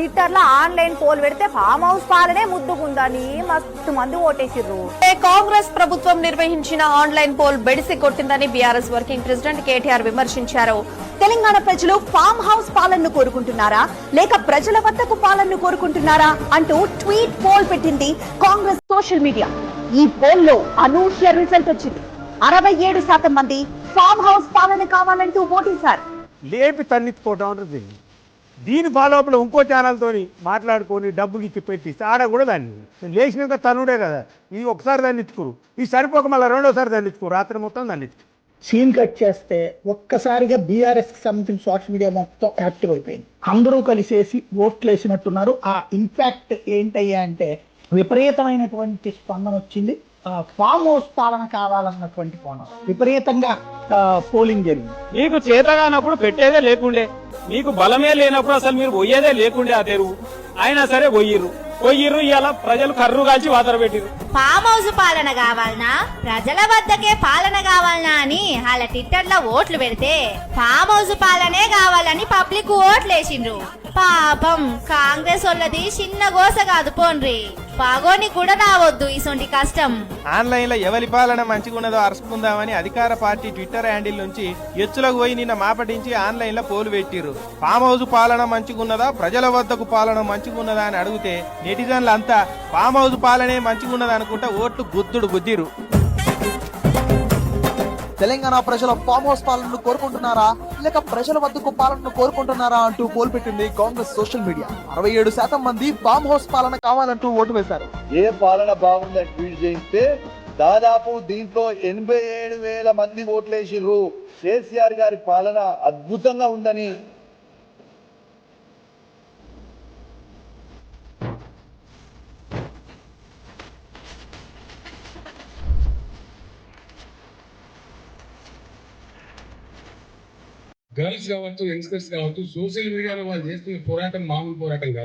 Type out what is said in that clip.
ట్విట్టర్లో online poll పెడితే farm house పాలనే ముద్దుకుందని మస్తు మంది ఓటేసిర్రు. కాంగ్రెస్ ప్రభుత్వం నిర్వహించిన ఆన్లైన్ పోల్ బెడిసి కొట్టిందని బీఆర్ఎస్ వర్కింగ్ ప్రెసిడెంట్ కేటీఆర్ విమర్శించారు. తెలంగాణ ప్రజలు ఫామ్ హౌస్ పాలనను కోరుకుంటున్నారా? లేక ప్రజల వద్దకు పాలనను కోరుకుంటున్నారా? అంటూ ట్వీట్ పోల్ పెట్టింది కాంగ్రెస్ సోషల్ మీడియా. ఈ పోల్లో అనూహ్య రిజల్ట్ వచ్చింది. అరవై ఏడు శాతం మంది ఫామ్ హౌస్ పాలన కావాలంటూ ఓటేశారు. లేపి తన్నెత్తుకోవటం ఉంటుంది దీని ఫాలోఅప్లో ఇంకో ఛానల్తోని మాట్లాడుకొని డబ్బులు ఇచ్చి పెట్టిస్తే ఆడ కూడా దాన్ని. లేచినాక తనుడే కదా ఇది ఒకసారి దాన్ని ఇచ్చుకురు ఇది సరిపోక మళ్ళీ రెండోసారి దాన్ని ఎత్తుకురు రాత్రి మొత్తం దాన్ని సీన్ కట్ చేస్తే ఒక్కసారిగా బీఆర్ఎస్కి సంబంధించిన సోషల్ మీడియా మొత్తం యాక్టివ్ అయిపోయింది. అందరూ కలిసేసి ఓట్లు వేసినట్టున్నారు. ఆ ఇంపాక్ట్ ఏంటయ్యా అంటే విపరీతమైనటువంటి స్పందన వచ్చింది. ఫామ్ హౌస్ పాలన కావాలన్నటువంటి కోణం. విపరీతంగా పోలింగ్ జరిగింది. మీకు చేతగానప్పుడు పెట్టేదే లేకుండే. మీకు బలమే లేనప్పుడు అసలు మీరు పోయేదే లేకుండే ఆ తెరువు. అయినా సరే పోయిర్రు పోయిర్రు ఇలా ప్రజలు కర్రు కాల్చి వాతర పెట్టిర్రు. ఫామ్ హౌస్ పాలన కావాలనా? ప్రజల వద్దకే పాలన కావాలనా అని వాళ్ళ ట్విట్టర్లో ఓట్లు పెడితే ఫామ్ హౌస్ పాలనే కావాలని పబ్లిక్ ఓట్లు వేసిండ్రు పాపం కాంగ్రెస్ వాళ్ళది చిన్న గోస కాదు పోన్రి. పాగోని కూడా రావద్దు ఇసొంటి కష్టం. ఆన్లైన్లో ఎవరి పాలన మంచిగున్నదో అరుచుకుందామని అధికార పార్టీ ట్విట్టర్ హ్యాండిల్ నుంచి ఎచ్చులకు పోయి నిన్న మాపటించి ఆన్లైన్లో పోలు పెట్టిర్రు. ఫామ్ హౌస్ పాలన మంచిగున్నదా? ప్రజల వద్దకు పాలన మంచిగున్నదా అని అడిగితే నెటిజన్లు అంతా ఫామ్ హౌస్ పాలనే మంచిగున్నదా అనుకుంటా ఓట్లు గుద్దుడు గుద్దిరు తెలంగాణ ప్రజల ఫామ్ హౌస్ పాలనను కోరుకుంటున్నారా? లేక ప్రజల వద్దకు పాలనను కోరుకుంటున్నారా అంటూ పోల్ పెట్టింది కాంగ్రెస్ సోషల్ మీడియా. అరవై ఏడు శాతం మంది ఫామ్ హౌస్ పాలన కావాలంటూ ఓటు వేశారు. ఏ పాలన బాగుందని ట్వీట్ చేయిస్తే దాదాపు దీంట్లో ఎనభై ఏడు వేల మంది ఓట్లేసిర్రు. కేసీఆర్ గారి పాలన అద్భుతంగా ఉందని గర్ల్స్ కావచ్చు యంగ్స్టర్స్ కావచ్చు సోషల్ మీడియాలో వాళ్ళు చేస్తున్న పోరాటం మామూలు పోరాటం కాదు.